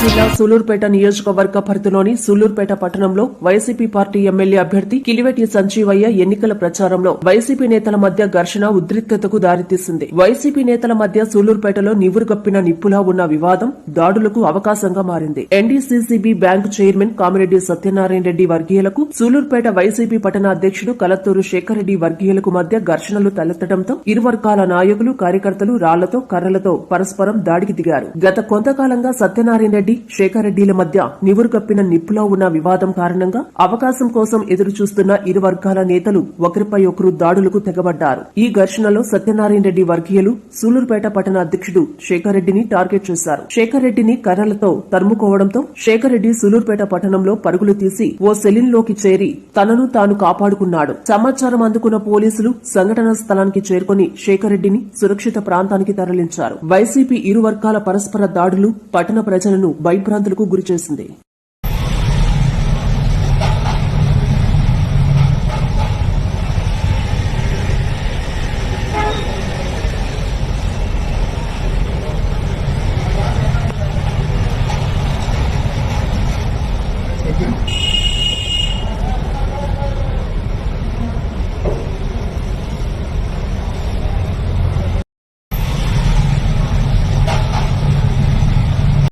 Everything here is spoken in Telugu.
జిల్లా సూలూరుపేట నియోజకవర్గ పరిధిలోని సూలూరుపేట పట్టణంలో వైసీపీ పార్టీ ఎమ్మెల్యే అభ్యర్థి కిలివెటి సంజీవయ్య ఎన్నికల ప్రచారంలో వైసీపీ నేతల మధ్య ఘర్షణ ఉద్రిక్తతకు దారితీసింది. వైసీపీ నేతల మధ్య సూలూరుపేటలో నివురుగప్పిన నిప్పులా ఉన్న వివాదం దాడులకు అవకాశంగా మారింది. NDCCB bank chairman Kamireddy Satyanarayana Reddy వర్గీయులకు Sullurpeta YCP పట్టణ అధ్యక్షుడు కలత్తూరు శేఖర్ రెడ్డి వర్గీయులకు మధ్య ఘర్షణలు తలెత్తడంతో ఇరు వర్గాల నాయకులు కార్యకర్తలు రాళ్ళతో కర్రలతో పరస్పరం దాడికి దిగారు. గత కొంతకాలంగా సత్యనారాయణ రెడ్డి శేఖర్ రెడ్డిల మధ్య నివురుగప్పిన నిప్పులో ఉన్న వివాదం కారణంగా అవకాశం కోసం ఎదురు చూస్తున్న ఇరు వర్గాల నేతలు ఒకరిపై ఒకరు దాడులకు తెగబడ్డారు. ఈ ఘర్షణలో సత్యనారాయణ రెడ్డి వర్గీయులు సూలూరుపేట పట్టణ అధ్యక్షుడు శేఖర్ రెడ్డిని టార్గెట్ చేశారు. శేఖర్ రెడ్డిని కర్రలతో తరుముకోవడంతో శేఖర్ రెడ్డి సూలూరుపేట పట్టణంలో పరుగులు తీసి ఓ సెలిన్లోకి చేరి తనను తాను కాపాడుకున్నాడు. సమాచారం అందుకున్న పోలీసులు సంఘటన స్థలానికి చేరుకుని శేఖర్ రెడ్డిని సురక్షిత ప్రాంతానికి తరలించారు. వైసీపీ ఇరు వర్గాల పరస్పర దాడులు పట్టణ ప్రజలను భయభ్రాంతులకు గురిచేసింది Thank you.